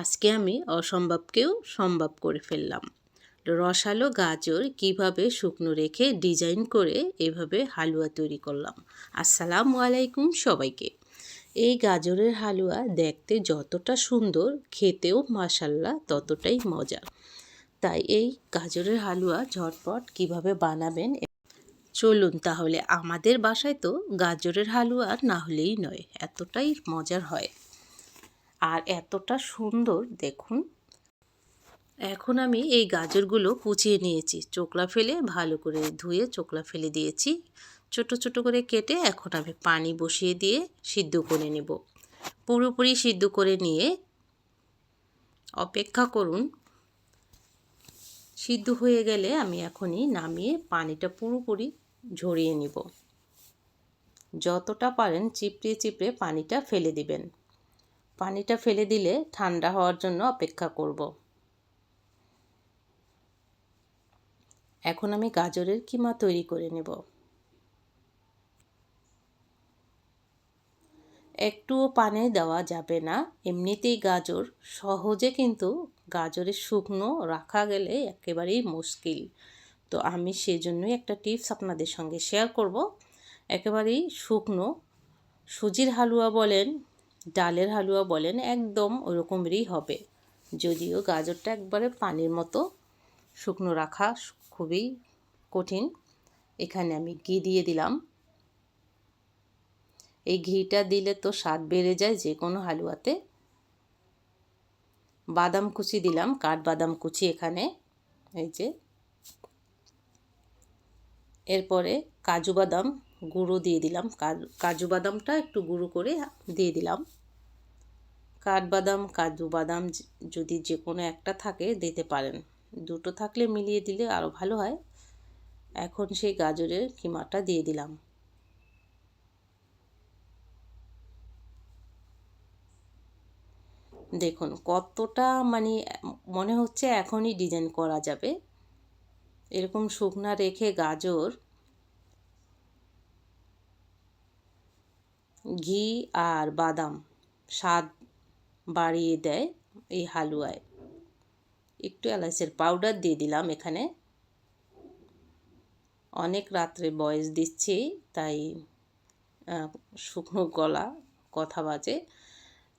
আজকে আমি অসম্ভবকেও সম্ভব করে ফেললাম। রসালো গাজর কীভাবে শুকনো রেখে ডিজাইন করে এভাবে হালুয়া তৈরি করলাম। আসসালামু আলাইকুম সবাইকে। এই গাজরের হালুয়া দেখতে যতটা সুন্দর, খেতেও মাসাল্লাহ ততটাই মজা তাই এই গাজরের হালুয়া ঝটপট কীভাবে বানাবেন চলুন তাহলে আমাদের বাসায় তো গাজরের হালুয়া না হলেই নয়, এতটাই মজার হয়। আর এতটা সুন্দর, দেখুন। এখন আমি এই গাজরগুলো কুচিয়ে নিয়েছি। চোকলা ফেলে ভালো করে ধুয়ে চোকলা ফেলে দিয়েছি। ছোট ছোট করে কেটে এখন আমি পানি বসিয়ে দিয়ে সিদ্ধ করে নেব। পুরোপুরি সিদ্ধ করে নিয়ে অপেক্ষা করুন। সিদ্ধ হয়ে গেলে আমি এখনই নামিয়ে পানিটা পুরোপুরি ঝরিয়ে নিব। যতটা পারেন চিপড়ে চিপড়ে পানিটা ফেলে দিবেন। পানিটা ফেলে দিলে ঠান্ডা হওয়ার জন্য অপেক্ষা করব। এখন আমি গাজরের কিমা তৈরি করে নেব। একটুও পানে দেওয়া যাবে না। এমনিতেই গাজর সহজে কিন্তু গাজরের শুকনো রাখা গেলে একেবারেই মুশকিল। তো আমি সেজন্যই একটা টিপস আপনাদের সঙ্গে শেয়ার করব। একেবারেই শুকনো। সুজির হালুয়া বলেন ডালের হালুয়া বলেন একদম ওরকমেরই হবে। যদিও গাজরটা একবারে পানির মতো শুকনো রাখা খুবই কঠিন। এখানে আমি ঘি দিয়ে দিলাম। এই ঘিটা দিলে তো স্বাদ বেড়ে যায় যে কোনো হালুয়াতে। বাদাম কুচি দিলাম কাঠবাদাম কুচি এখানে, এই যে। এরপরে কাজু বাদাম গুঁড়ো দিয়ে দিলাম। কাজু বাদামটা একটু গুঁড়ো করে দিয়ে দিলাম। কাঠবাদাম, কাজু বাদাম যদি যে কোনো একটা থাকে দিতে পারেন। দুটো থাকলে মিলিয়ে দিলে আরও ভালো হয়। এখন সেই গাজরের কিমাটা দিয়ে দিলাম। দেখুন, কতটা মানে মনে হচ্ছে এখনই ডিজাইন করা যাবে। এরকম শুকনা রেখে গাজর ঘি আর বাদাম স্বাদ বাড়িয়ে দেয় এই হালুয়ায়। একটু এলাচের পাউডার দিয়ে দিলাম এখানে। অনেক রাত্রে বয়স দিচ্ছি, তাই শুকনো গলা, কথা বাজে।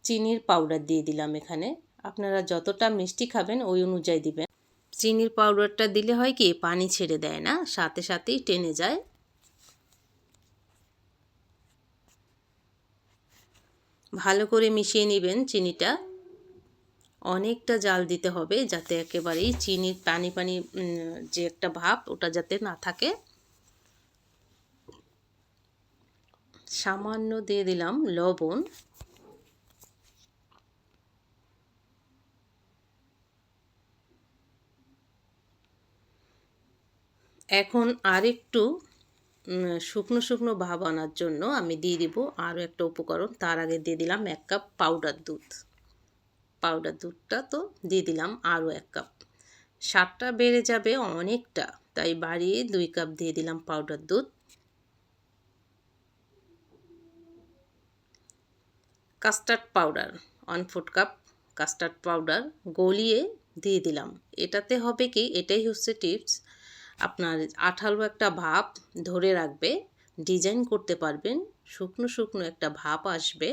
চিনির পাউডার দিয়ে দিলাম এখানে। আপনারা যতটা মিষ্টি খাবেন ওই অনুযায়ী দিবেন। চিনির পাউডারটা দিলে হয় কি, পানি ছেড়ে দেয় না, সাথে সাথেই টেনে যায়। ভালো করে মিশিয়ে নেবেন চিনিটা। অনেকটা জাল দিতে হবে যাতে একেবারেই চিনির পানি পানি যে একটা ভাব, ওটা যাতে না থাকে। সামান্য দিয়ে দিলাম লবণ। এখন আরেকটু শুকনো শুকনো ভাব আনার জন্য আমি দিয়ে দিব আরও একটা উপকরণ। তার আগে দিয়ে দিলাম এক কাপ পাউডার দুধ। পাউডার দুধটা তো দিয়ে দিলাম আরও এক কাপ। স্বাদটা বেড়ে যাবে অনেকটা, তাই বাড়িয়ে দুই কাপ দিয়ে দিলাম পাউডার দুধ। Custard powder one fourth cup custard powder গলিয়ে দিয়ে দিলাম। এটাতে হবে কি? এটাই হচ্ছে টিপস আপনার আঠালো একটা ভাব ধরে রাখবে ডিজাইন করতে পারবেন, শুকনো শুকনো একটা ভাব আসবে,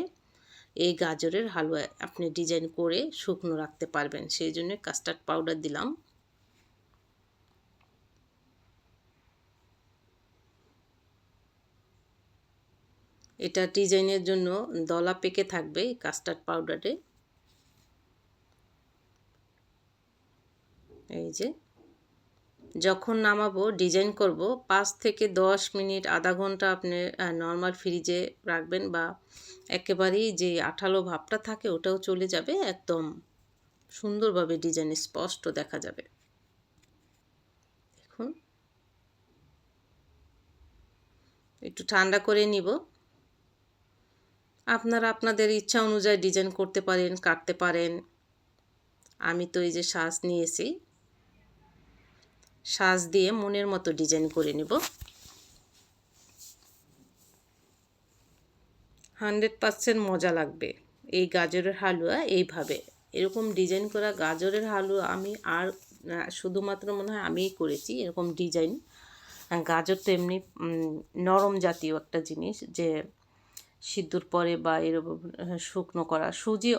এই গাজরের হালুয়া আপনি ডিজাইন করে শুকনো রাখতে পারবেন। সেই জন্য কাস্টার্ড পাউডার দিলাম। এটা ডিজাইনের জন্য দলা পেকে থাকবে কাস্টার্ড পাউডারে এই যে। যখন নামাবো ডিজাইন করব, পাঁচ থেকে দশ মিনিট, আধা ঘণ্টা আপনি নর্মাল ফ্রিজে রাখবেন বা একেবারেই যে আঠালো ভাবটা থাকে ওটাও চলে যাবে একদম সুন্দরভাবে ডিজাইন স্পষ্ট দেখা যাবে। দেখুন। একটু ঠান্ডা করে নিব। আপনারা, আপনাদের ইচ্ছা অনুযায়ী ডিজাইন করতে পারেন, কাটতে পারেন। আমি তো এই যে শ্বাস নিয়েছি সাজ দিয়ে মনের মতো ডিজাইন করে নেব। হান্ড্রেড পারসেন্ট মজা লাগবে। এই গাজরের হালুয়া এইভাবে। এরকম ডিজাইন করা গাজরের হালুয়া আমি আর শুধুমাত্র মনে হয় আমিই করেছি, এরকম ডিজাইন। গাজর তো এমনি নরম জাতীয় একটা জিনিস যে সিদ্ধুর পরে বা এরকম শুকনো করা। সুজি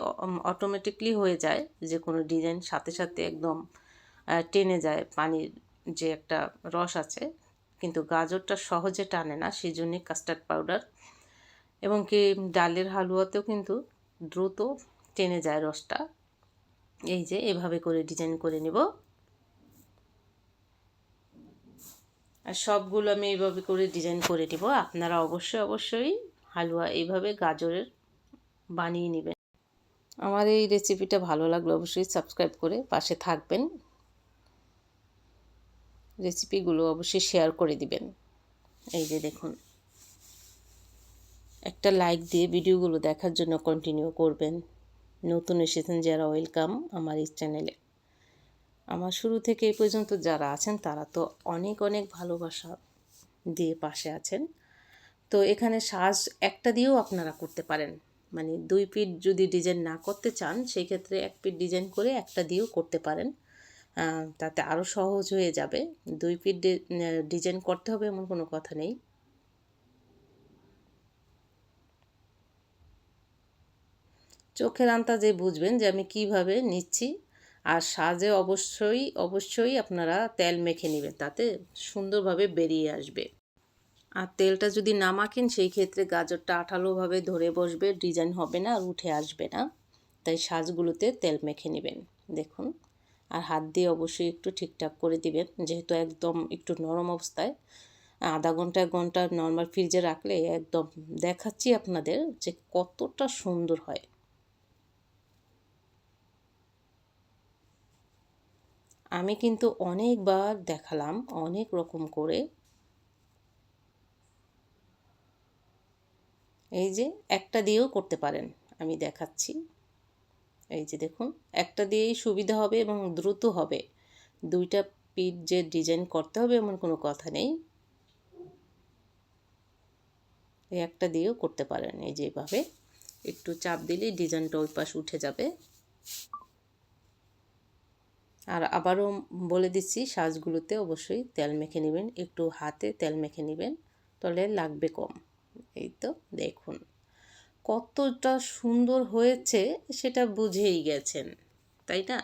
অটোমেটিকলি হয়ে যায়, যে কোনো ডিজাইন সাথে সাথে একদম টেনে যায় পানির যে একটা রস আছে, কিন্তু গাজরটা সহজে টানে না সেই জন্যই কাস্টার্ড পাউডার এবং কি ডালের হালুয়াতেও কিন্তু দ্রুত টেনে যায় রসটা। এই যে, এভাবে করে ডিজাইন করে নিব। আর সবগুলো আমি এইভাবে করে ডিজাইন করে নিব। আপনারা অবশ্যই অবশ্যই হালুয়া এইভাবে গাজরের বানিয়ে নেবেন। আমার এই রেসিপিটা ভালো লাগলে অবশ্যই সাবস্ক্রাইব করে পাশে থাকবেন। রেসিপিগুলো অবশ্যই শেয়ার করে দিবেন। এই যে দেখুন। একটা লাইক দিয়ে ভিডিওগুলো দেখার জন্য কন্টিনিউ করবেন। নতুন এসেছেন যারা ওয়েলকাম আমার এই চ্যানেলে আমার শুরু থেকে এই পর্যন্ত যারা আছেন, তারা তো অনেক অনেক ভালোবাসা দিয়ে পাশে আছেন। তো এখানে সাজ একটা দিয়েও আপনারা করতে পারেন। মানে দুই পিঠ যদি ডিজাইন না করতে চান, সেই ক্ষেত্রে এক পিট ডিজাইন করে একটা দিয়েও করতে পারেন। তাতে আরও সহজ হয়ে যাবে। দুই পিঠ ডিজাইন করতে হবে এমন কোনো কথা নেই। চোখের আন্তাজে বুঝবেন যে আমি কীভাবে নিচ্ছি। আর সাজে অবশ্যই অবশ্যই আপনারা তেল মেখে নেবেন, তাতে সুন্দরভাবে বেরিয়ে আসবে। আর তেলটা যদি না মাখেন, সেই ক্ষেত্রে গাজরটা আঠালোভাবে ধরে বসবে, ডিজাইন হবে না আর উঠে আসবে না। তাই সাজগুলোতে তেল মেখে নেবেন। দেখুন। আর হাত দিয়ে অবশ্যই একটু ঠিকঠাক করে দিবেন, যেহেতু একদম একটু নরম অবস্থায়। আধা ঘণ্টা, এক ঘণ্টা নর্মাল ফ্রিজে রাখলে একদম দেখাচ্ছি আপনাদের যে কতটা সুন্দর হয়। আমি কিন্তু অনেকবার দেখালাম, অনেক রকম করে। এই যে একটা দিয়েও করতে পারেন, আমি দেখাচ্ছি। এই যে দেখুন, একটা দিয়েই সুবিধা হবে এবং দ্রুত হবে। দুইটা পিঠ যে ডিজাইন করতে হবে এমন কোনো কথা নেই। এই একটা দিয়েও করতে পারেন এই যেভাবে একটু চাপ দিলেই ডিজাইনটা ওই পাশ উঠে যাবে। আর আবারও বলে দিচ্ছি, সাজগুলোতে অবশ্যই তেল মেখে নেবেন। একটু হাতে তেল মেখে নেবেন, তাহলে লাগবে কম। এই তো দেখুন। কতটা সুন্দর হয়েছে সেটা বুঝেই গেছেন, তাই না?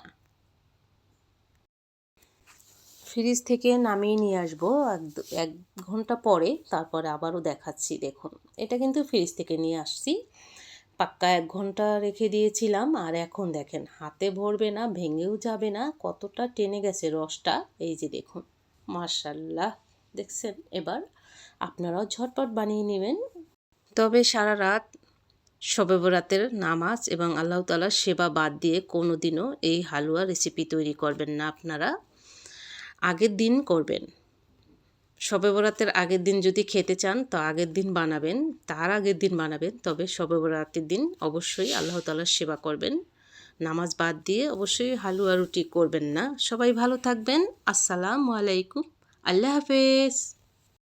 ফ্রিজ থেকে নামিয়ে নিয়ে আসব এক এক ঘণ্টা পরে, তারপরে আবারও দেখাচ্ছি, দেখুন। এটা কিন্তু ফ্রিজ থেকে নিয়ে আসছি। পাক্কা এক ঘণ্টা রেখে দিয়েছিলাম, আর এখন দেখেন, হাতে ভরবে না, ভেঙেও যাবে না, কতটা টেনে গেছে রসটা। এই যে দেখুন মার্শাল্লাহ দেখছেন? এবার আপনারাও ঝটপট বানিয়ে নেবেন। তবে সারা রাত শবে বরাতের নামাজ এবং আল্লাহ তালার সেবা বাদ দিয়ে কোনো দিনও এই হালুয়া রেসিপি তৈরি করবেন না। আপনারা আগের দিন করবেন। শবে বরাতের আগের দিন যদি খেতে চান, তো আগের দিন বানাবেন, তার আগের দিন বানাবেন, তবে শবে বরাতের দিন অবশ্যই আল্লাহ তালার সেবা করবেন। নামাজ বাদ দিয়ে অবশ্যই হালুয়া রুটি করবেন না। সবাই ভালো থাকবেন। আসসালামু আলাইকুম। আল্লাহ হাফেজ।